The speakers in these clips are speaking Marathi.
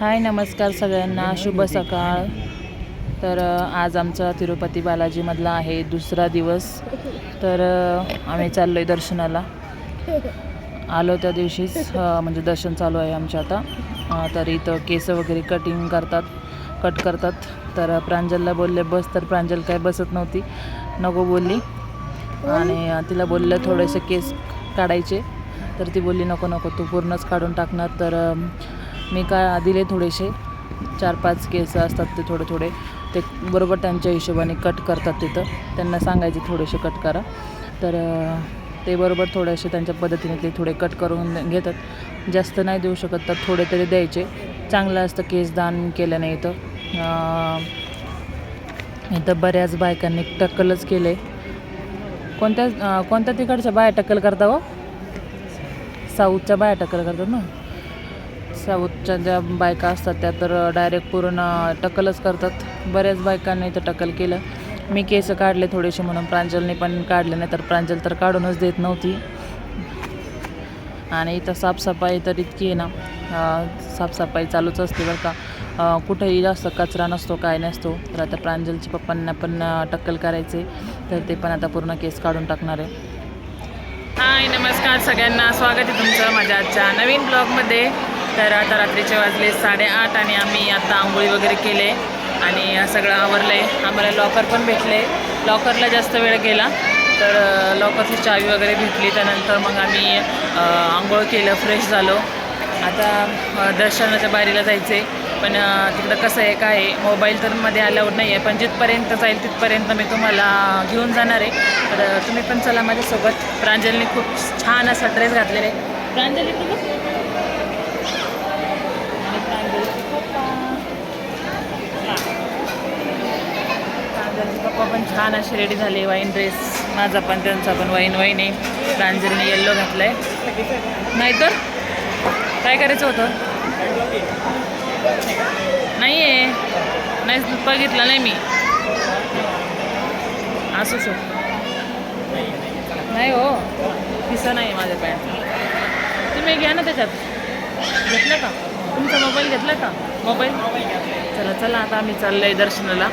हाय नमस्कार सगळ्यांना. शुभ सकाळ. तर आज आमचा तिरुपती बालाजीमधला आहे दुसरा दिवस. तर आम्ही चाललो आहे दर्शनाला. आलो त्या दिवशीच म्हणजे दर्शन चालू आहे आमच्या आता. तर इथं केस वगैरे कटिंग करतात कट करतात. तर प्रांजलला बोलले बस. तर प्रांजल काय बसत नव्हती. नको बोलली. आणि तिला बोललं थोडेसे केस काढायचे. तर ती बोलली नको नको. तू पूर्णच काढून टाकणार. तर मी का दिले थोडेसे चार पाच केस असतात ते थोडे थोडे ते बरोबर त्यांच्या हिशोबाने कट करतात तिथं. त्यांना सांगायचे थोडेसे कट करा. तर ते बरोबर थोडेसे त्यांच्या पद्धतीने ते थोडे कट करून घेतात. जास्त नाही देऊ शकत तर थोडे तरी द्यायचे. चांगलं असतं केस दान केल्याने इथं. इथं बऱ्याच बायकांनी टक्कलच केले. कोणत्या कोणत्या तिकडच्या बाया टक्कल करता हो? साऊथच्या बाया टक्कल करतात ना? साऊथच्या ज्या बायका असतात त्या तर डायरेक्ट पूर्ण टक्कलच करतात. बऱ्याच बायकांनी इथं टक्कल केलं. मी केस काढले थोडेसे म्हणून. प्रांजलने पण काढले नाही तर प्रांजल तर काढूनच देत नव्हती. आणि इथं साफसफाई तर इतकी आहे ना. साफसफाई चालूच असते बरं का. कुठेही जास्त कचरा नसतो काय नसतो. तर आता प्रांजलच्या पप्पांना पण टक्कल करायचे. तर ते पण आता पूर्ण केस काढून टाकणार आहे. हाय नमस्कार सगळ्यांना. स्वागत आहे तुमचं माझ्या आजच्या नवीन ब्लॉगमध्ये तर आता रात्रीचे वाजले साडेआठ आणि आम्ही आता आंघोळी वगैरे केले आणि सगळं आवरलं आहे आम्हाला लॉकर पण भेटले. लॉकरला जास्त वेळ गेला तर लॉकरची चावी वगैरे भेटली. त्यानंतर मग आम्ही आंघोळ केलं फ्रेश झालो. आता दर्शनाच्या बारीला जायचे पण तिकडं कसं आहे काय आहे मोबाईल तर मध्ये अलाउड नाही आहे पण जिथपर्यंत जाईल तिथपर्यंत मी तुम्हाला घेऊन जाणार आहे. तर तुम्ही पण चला माझ्यासोबत. प्रांजलीने खूप छान असा ड्रेस घातलेला आहे. प्रांजली इकडं बघ. आणि प्रांजलचे पप्पा हा. प्रांजलचे पप्पा पण छान असे रेडी झाले. वाईन ड्रेस माझा पण त्यांचा पण वाईन वाईन आहे. प्रांजलीने येल्लो घातलाय. नाहीतर? काय करायचं होतं? नाही आहे नाही बघितलं नाही मी. असू सो नाही हो. पिसा नाही माझ्या पॅन्ट तुम्ही घ्या ना त्याच्यात. घेतलं का? तुमचा मोबाईल घेतला का? मोबाईल? चला चला आता आम्ही चाललो आहे दर्शनाला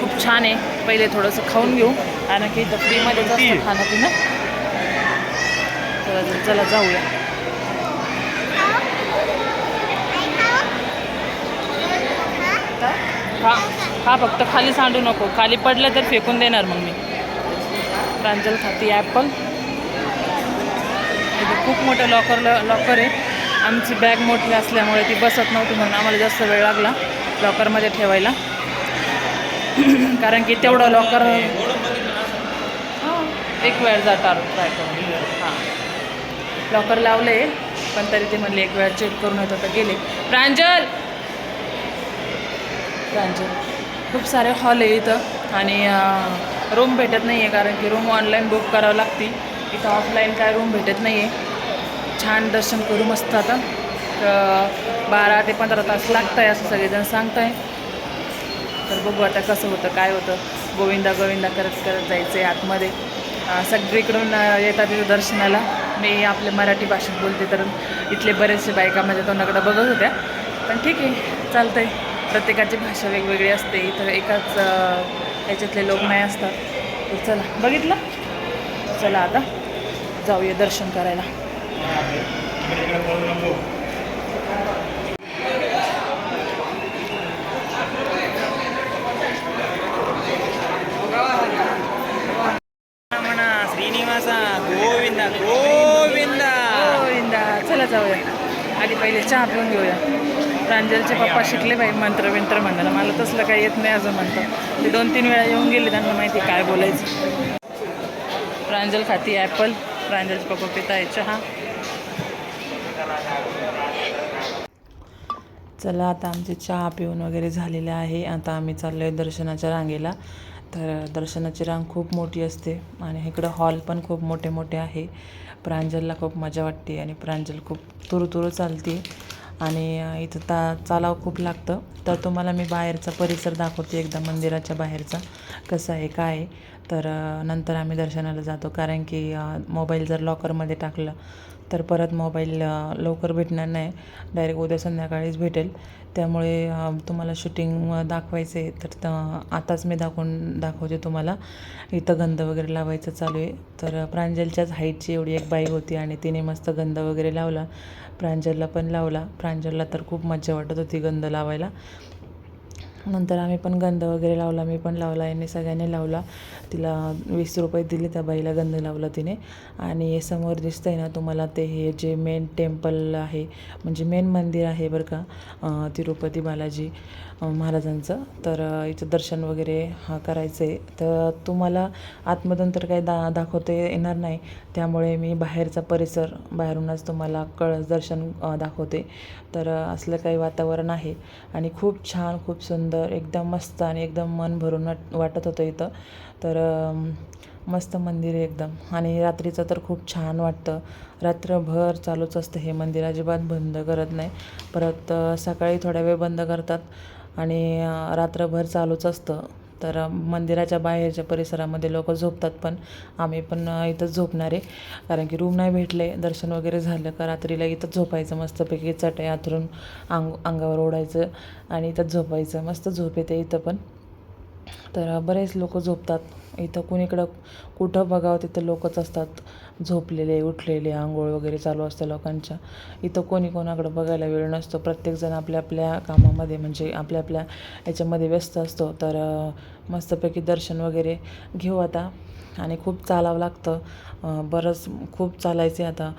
खूप छान आहे. पहिले थोडंसं खाऊन घेऊ. कारण की इथं फ्रीमध्येच असतं खाणं पिणं. चला चला, चला जाऊया. हा हा फक्त. खाली सांडू नको. खाली पडलं तर फेकून देणार मग मी. प्रांजल खाती ॲपल. खूप मोठं लॉकर लॉकर आहे. आमची बॅग मोठी असल्यामुळे ती बसत नव्हती म्हणून आम्हाला जास्त वेळ लागला लॉकरमध्ये ठेवायला. कारण की तेवढं लॉकर एक वेळ जातात ट्राय करून. हां. लॉकर लावले पण तरी ते म्हणले एक वेळ चेक करून येतं तर गेले. प्रांजल! प्रांजल खूप सारे हॉल आहे इथं आणि रूम भेटत नाही आहे कारण की रूम ऑनलाईन बुक करावं लागते इथं ऑफलाईन काय रूम भेटत नाही आहे छान दर्शन करू मस्त आता. तर बारा ते पंधरा तास लागत आहे असं सगळेजण सांगत आहे तर बघू आता कसं होतं काय होतं. गोविंदा गोविंदा करत करत जायचं आहे आतमध्ये सगळीकडून येतात तिथे दर्शनाला. मी आपले मराठी भाषेत बोलते तर इथले बरेचसे बायका माझ्या तोंडाकडे बघत होत्या. पण ठीक आहे चालतं आहे प्रत्येकाची भाषा वेगवेगळी असते. इथं एकाच याच्यातले लोक नाही असतात. तर चला बघितलं? चला आता जाऊया दर्शन करायला. म्हणा श्रीनिवासा गोविंदा गोविंदा. गोविंदा चला जाऊया. आधी पहिले चहा पिऊन घेऊया. प्रांजलचे पप्पा शिकले बाई मंत्र विंत्र म्हणायला मला तसलं काही येत नाही असं म्हणतात. ते दोन तीन वेळा येऊन गेले त्यांना माहिती काय बोलायचं. प्रांजल खाती ॲपल. प्रांजलचे पप्पा पिता आहे चहा. चला आता आमचे चहा पिऊन वगैरे झालेलं आहे. आता आम्ही चाललो आहे दर्शनाच्या रांगेला. तर दर्शनाची रांग खूप मोठी असते आणि इकडं हॉल पण खूप मोठे मोठे आहे. प्रांजलला खूप मजा वाटते आणि प्रांजल खूप तुरुतुरू चालते. आणि इथं ता चालावं खूप लागतं. तर तुम्हाला मी बाहेरचा परिसर दाखवते एकदा मंदिराच्या बाहेरचा कसं आहे काय आहे. तर नंतर आम्ही दर्शनाला जातो. कारण की मोबाईल जर लॉकरमध्ये टाकलं तर परत मोबाईल लवकर भेटणार नाही. डायरेक्ट उद्या संध्याकाळीच भेटेल. त्यामुळे तुम्हाला शूटिंग दाखवायचं आहे. तर त- आताच मी दाखवून दाखवते तुम्हाला. इथं गंध वगैरे लावायचं चालू आहे. तर प्रांजलच्याच हाईटची एवढी एक बाई होती आणि तिने मस्त गंध वगैरे लावला. प्रांजलला पण लावला. प्रांजलला तर खूप मज्जा वाटत होती गंध लावायला. नंतर आम्ही पण गंध वगैरे लावला मी पण लावला यांनी सगळ्यांनी लावला. तिला वीस रुपये दिले त्या बाईला गंध लावला तिने. आणि समोर दिसतं आहे ना तुम्हाला ते हे जे मेन टेम्पल आहे म्हणजे मेन मंदिर आहे बरं का तिरुपती बालाजी महाराजांचं. तर इथं दर्शन वगैरे हा करायचं आहे तर तुम्हाला आतमधून तर काही दा दाखवता येणार नाही. त्यामुळे मी बाहेरचा परिसर बाहेरूनच तुम्हाला कळस दर्शन दाखवते. तर असलं काही वातावरण आहे. आणि खूप छान खूप सुंदर एकदम मस्त आणि एकदम मन भरून वाट वाटत होतं इथं. तर मस्त मंदिर आहे एकदम. आणि रात्रीचं तर खूप छान वाटतं. रात्रभर चालूच असतं हे मंदिर. अजिबात बंद करत नाही. परत सकाळी थोड्या वेळ बंद करतात आणि रात्रभर चालूच असतं. तर मंदिराच्या बाहेरच्या परिसरामध्ये लोक झोपतात पण. आम्ही पण इथंच झोपणार आहे. कारण की रूम नाही भेटले दर्शन वगैरे झालं का रात्रीला इथंच झोपायचं मस्तपैकी चटई आथरून अंग अंगावर ओढायचं आणि इथंच झोपायचं. मस्त झोप येते इथं पण. तर बरेच लोक झोपतात. इथं कुणीकडं कुठं बघावं तिथं लोकच असतात. झोपलेले उठलेले आंघोळ वगैरे चालू असतं लोकांच्या. इथं कोणी कोणाकडं बघायला वेळ नसतो. प्रत्येकजण आपल्या आपल्या कामामध्ये म्हणजे आपल्या आपल्या याच्यामध्ये व्यस्त असतो. तर मस्तपैकी दर्शन वगैरे घेऊ आता. आणि खूप चालावं लागतं. बरंच खूप चालायचं आहे आता.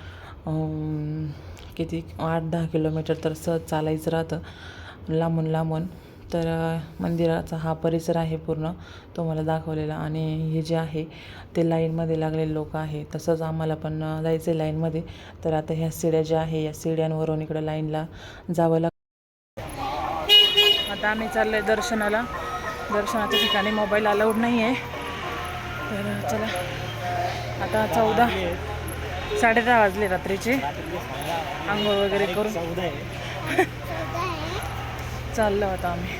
किती? आठ दहा किलोमीटर तर सहज चालायचं राहतं. लांबून लांबून तर मंदिराचा हा परिसर आहे पूर्ण. तो मला दाखवलेला आणि हे जे आहे ते लाईनमध्ये लागलेले लोक आहे. तसंच आम्हाला पण जायचं आहे लाईनमध्ये. तर आता ह्या सिड्या ज्या आहे या सिड्यांवरून इकडं लाईनला जावं लाग आता आम्ही चाललो आहे दर्शनाला. दर्शनाच्या ठिकाणी मोबाईल अलाउड नाही आहे तर चला. आता चौदा साडे दहा वाजले रात्रीचे. आंघोळ वगैरे करून. चौदा आहे चाललो आता आम्ही.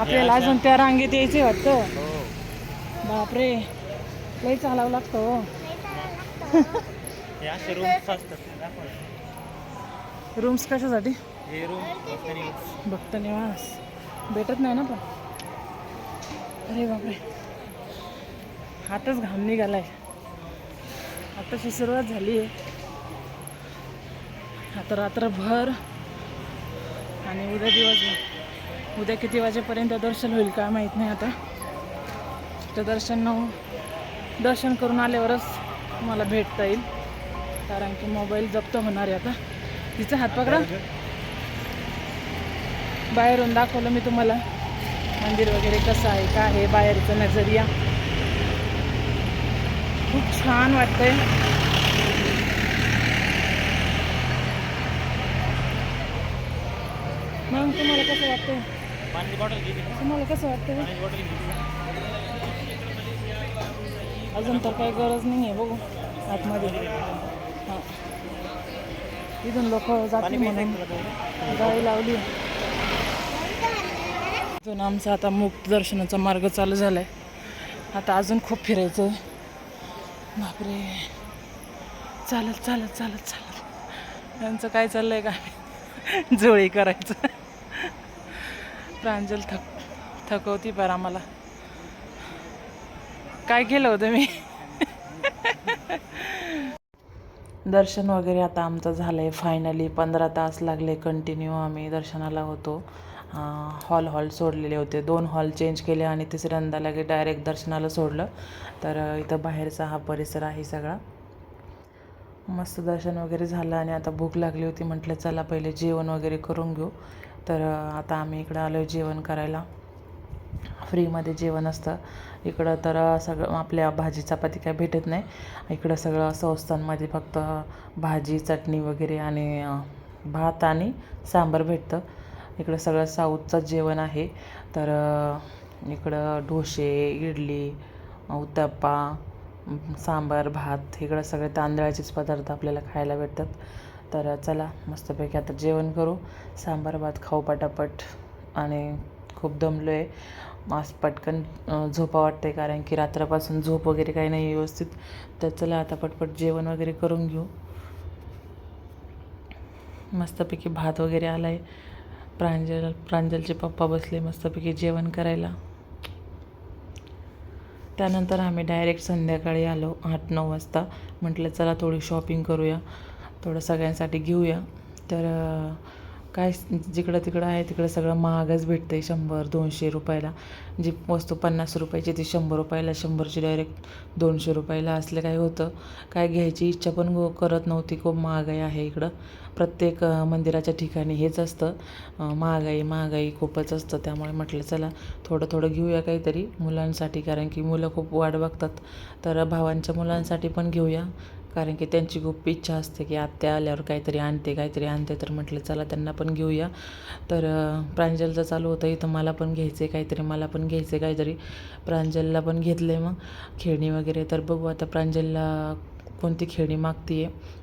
आपल्याला अजून त्या रांगेत यायचे वाटतं. हो. बापरे लई चालावं लागतं हो. रूम्स कशासाठी? भक्त निवास भेटत नाही ना पण. अरे बापरे. हातच घाम निघालाय. आताची सुरुवात झाली आहे आता रात्रभर आणि उद्या दिवस उद्या किती वाजेपर्यंत दर्शन होईल काय माहीत नाही आता. तर दर्शन न दर्शन करून आल्यावरच मला भेटता येईल. कारण की मोबाईल जप्त होणार आहे आता. तिचा हात पकडा. बाहेरून दाखवलं मी तुम्हाला. मंदिर वगैरे कसं आहे काय आहे बाहेरचं नजरिया. खूप छान वाटतंय. तुम्हाला कसं वाटतंय? पाण्याची बॉटल तुम्हाला कसं वाटतंय? पाण्याची बॉटल अजून तर काही गरज नाही आहे बघू आतमध्ये. हां. इथून लोक जातील म्हणून. गाडी लावली. इथून आमचा आता मुक्त दर्शनाचा मार्ग चालू झाला आहे आता अजून खूप फिरायचं आहे बापरे. चालत चालत चालत चालत. यांचं काय चाललं आहे काय जोळी करायचं. प्रांजल थक थकवती पर आम्हाला काय केलं होतं मी? दर्शन वगैरे आता आमचं झालं आहे फायनली पंधरा तास लागले कंटिन्यू आम्ही दर्शनाला होतो. हॉल हॉल सोडलेले होते. दोन हॉल चेंज केले आणि तिसऱ्यांदा लगे डायरेक्ट दर्शनाला सोडलं. तर इथं बाहेरचा हा परिसर आहे सगळा. मस्त दर्शन वगैरे झालं आणि आता भूक लागली होती म्हटलं चला पहिले जेवण वगैरे करून घेऊ. तर आता आम्ही इकडं आलो आहे जेवण करायला. फ्रीमध्ये जेवण असतं. इकडं तर सगळं आपल्या भाजी चपाती काय भेटत नाही. इकडं सगळं संस्थांमध्ये फक्त भाजी चटणी वगैरे आणि भात आणि सांबार भेटतं. इकडं सगळं साऊथचं जेवण आहे. तर इकडं डोसे इडली उत्तप्पा सांबार भात इकडं सगळे तांदळाचेच पदार्थ आपल्याला खायला भेटतात. तर चला मस्तपैकी आता जेवण करू. सांबार भात खाऊ पटापट. आणि खूप दमलो आहे आज पटकन झोपा वाटते कारण की रात्रापासून झोप वगैरे काही नाही व्यवस्थित. तर चला आता पटपट जेवण वगैरे करून घेऊ. मस्तपैकी भात वगैरे आला आहे प्रांजल प्रांजलचे पप्पा बसले मस्तपैकी जेवण करायला. त्यानंतर आम्ही डायरेक्ट संध्याकाळी आलो आठ नऊ वाजता. म्हटलं चला थोडी शॉपिंग करूया. थोडं सगळ्यांसाठी घेऊया. तर काय जिकडं तिकडं आहे तिकडं सगळं महागच भेटतं आहे शंभर दोनशे रुपयाला. जी वस्तू पन्नास रुपयाची ती शंभर रुपयाला शंभरची डायरेक्ट दोनशे रुपयाला असलं काय होतं. काय घ्यायची इच्छा पण करत नव्हती. खूप महागाई आहे इकडं. प्रत्येक मंदिराच्या ठिकाणी हेच असतं. महागाई महागाई खूपच असतं. त्यामुळे म्हटलं चला थोडं थोडं घेऊया काहीतरी मुलांसाठी. कारण की मुलं खूप वाट बघतात. तर भावांच्या मुलांसाठी पण घेऊया. कारण की त्यांची खूप इच्छा असते की आत्या आल्यावर काहीतरी आणते काहीतरी आणते. तर म्हटलं चला त्यांना पण घेऊया. तर प्रांजलचं चालू होतं. इथं मला पण घ्यायचं आहे काहीतरी मला पण घ्यायचं आहे काहीतरी. प्रांजलला पण घेतलं आहे मग खेळणी वगैरे. तर बघू आता प्रांजलला कोणती खेळणी मागते आहे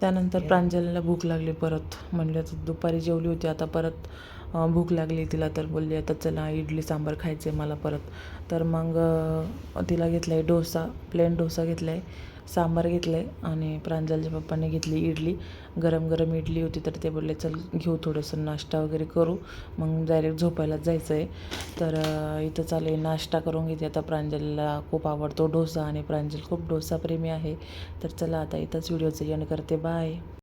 त्यानंतर प्रांजलला भूक लागली परत. म्हणलं तर दुपारी जेवली होती आता परत भूक लागली तिला तर बोलली आता चला इडली सांबार खायचं आहे मला परत. तर मग तिला घेतला आहे डोसा प्लेन डोसा घेतला आहे सांबार घेतलं आहे आणि प्रांजलच्या पप्पाने घेतली इडली. गरम गरम इडली होती तर ते बोलले चल घेऊ थोडंसं नाश्ता वगैरे करू. मग डायरेक्ट झोपायलाच जायचं आहे तर इथं चालू आहे नाश्ता करून घेते. आता प्रांजलला खूप आवडतो डोसा आणि प्रांजल खूप डोसा प्रेमी आहे. तर चला आता इथंच व्हिडिओचं एंड करते. बाय